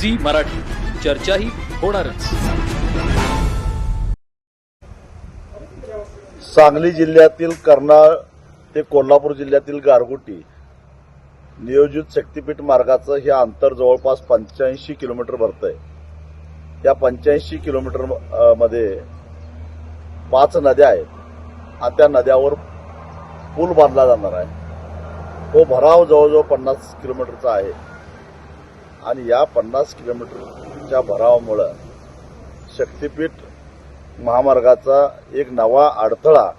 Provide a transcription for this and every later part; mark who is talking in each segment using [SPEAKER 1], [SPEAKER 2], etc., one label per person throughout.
[SPEAKER 1] Zee Marathi. चर्चाही होणारच.
[SPEAKER 2] सांगली जिल्ह्यातील कर्नाळ ते कोल्हापूर जिल्ह्यातील गारगोटी नियोजित शक्तीपीठ मार्गाचं हे अंतर जवळपास पंच्याऐंशी किलोमीटर भरत आहे या पंच्याऐंशी किलोमीटरमध्ये पाच नद्या आहेत. आणि त्या नद्यावर पूल बांधला जाणार आहे. तो भराव जवळजवळ पन्नास किलोमीटरचा आहे. आणि या पन्नास किलोमीटरच्या भरावामुळं शक्तीपीठ महामार्गाचा एक नवा अडथळा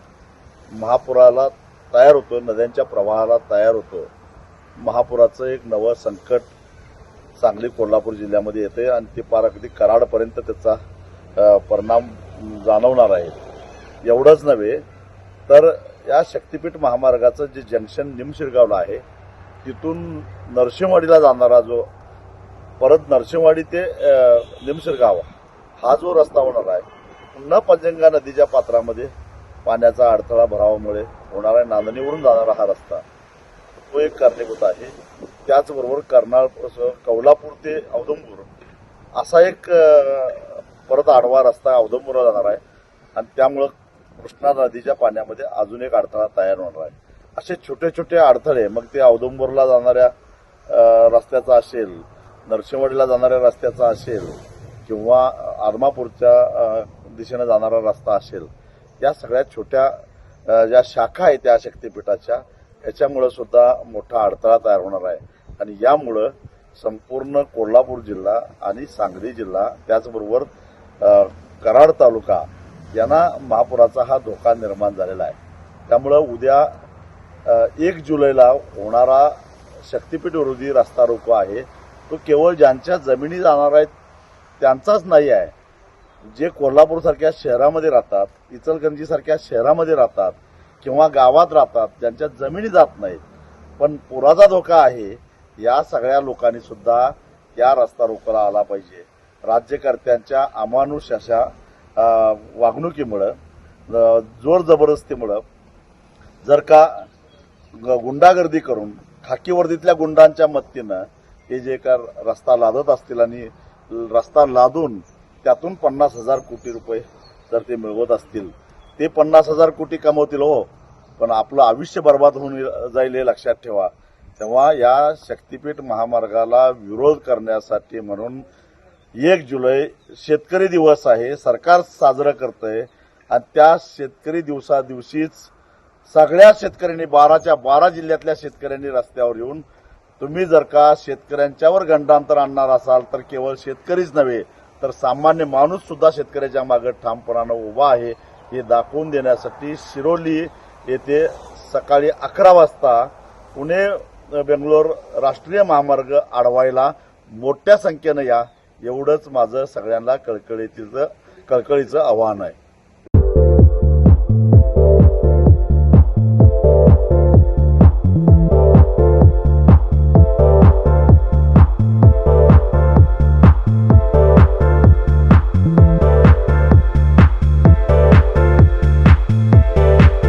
[SPEAKER 2] महापुराला तयार होतो नद्यांच्या प्रवाहाला तयार होतो. महापुराचं एक नवं संकट सांगली कोल्हापूर जिल्ह्यामध्ये येते आणि ते पार अगदी कराडपर्यंत त्याचा परिणाम जाणवणार आहे. एवढंच नव्हे तर या शक्तीपीठ महामार्गाचं जे जंक्शन निमशिरगावला आहे तिथून नरसिंहवाडीला जाणारा जो परत नरसिंहवाडी ते निमसर गाव. हा जो रस्ता होणार आहे पुन्हा पंजंगा नदीच्या पात्रामध्ये पाण्याचा अडथळा भरावामुळे होणारा नांदणीवरून जाणारा हा रस्ता. तो एक कारणीभूत आहे. त्याचबरोबर कर्नाळ कौलापूर ते औदंपूर असा एक परत आडवा रस्ता औदंपूरला जाणार आहे आणि त्यामुळं कृष्णा नदीच्या पाण्यामध्ये अजून एक अडथळा तयार होणार आहे. असे छोटे छोटे अडथळे मग ते औदंबूरला जाणाऱ्या रस्त्याचा असेल नरसिंहवाडीला जाणाऱ्या रस्त्याचा असेल किंवा आदमापूरच्या दिशेनं जाणारा रस्ता असेल या सगळ्या छोट्या ज्या शाखा आहेत त्या शक्तीपीठाच्या ह्याच्यामुळं सुद्धा मोठा अडथळा तयार होणार आहे. आणि यामुळं संपूर्ण कोल्हापूर जिल्हा आणि सांगली जिल्हा त्याचबरोबर कराड तालुका यांना महापुराचा हा धोका निर्माण झालेला आहे. त्यामुळं उद्या एक जुलैला होणारा शक्तीपीठ विरोधी रस्ता रोको आहे. तो केवळ ज्यांच्या जमिनी जाणार आहेत त्यांचाच नाही आहे. जे कोल्हापूरसारख्या शहरामध्ये राहतात इचलगंजीसारख्या शहरामध्ये राहतात किंवा गावात राहतात ज्यांच्या जमिनी जात नाहीत पण पुराचा धोका आहे या सगळ्या लोकांनी सुद्धा या रस्ता रोकला आला पाहिजे. राज्यकर्त्यांच्या अमानुष अशा वागणुकीमुळं जोर जबरदस्तीमुळं जर का ग- गुंडागर्दी करून खाकीवर्दीतल्या गुंडांच्या मदतीनं हे जे का रस्ता लादत असतील आणि रस्ता लादून त्यातून पन्नास हजार कोटी रुपये जर ते मिळवत असतील ते पन्नास हजार कोटी कमवतील हो पण आपलं आयुष्य बर्बाद होऊन जाईल हे लक्षात ठेवा. तेव्हा या शक्तीपीठ महामार्गाला विरोध करण्यासाठी म्हणून एक जुलै शेतकरी दिवस आहे सरकार साजरं करतंय आणि त्या शेतकरी दिवसा दिवशीच सगळ्या शेतकऱ्यांनी बाराच्या बारा जिल्ह्यातल्या शेतकऱ्यांनी रस्त्यावर येऊन तुम्ही जर का शेतकऱ्यांच्यावर गंडांतर आणणार असाल तर केवळ शेतकरीच नव्हे तर सामान्य माणूस सुद्धा शेतकऱ्याच्या मागे ठामपणानं उभा आहे. हे दाखवून देण्यासाठी शिरोली येथे सकाळी अकरा वाजता पुणे बेंगलोर राष्ट्रीय महामार्ग अडवायला मोठ्या संख्येनं या. एवढंच माझं सगळ्यांना कळकळीचं कळकळीचं आव्हान आहे.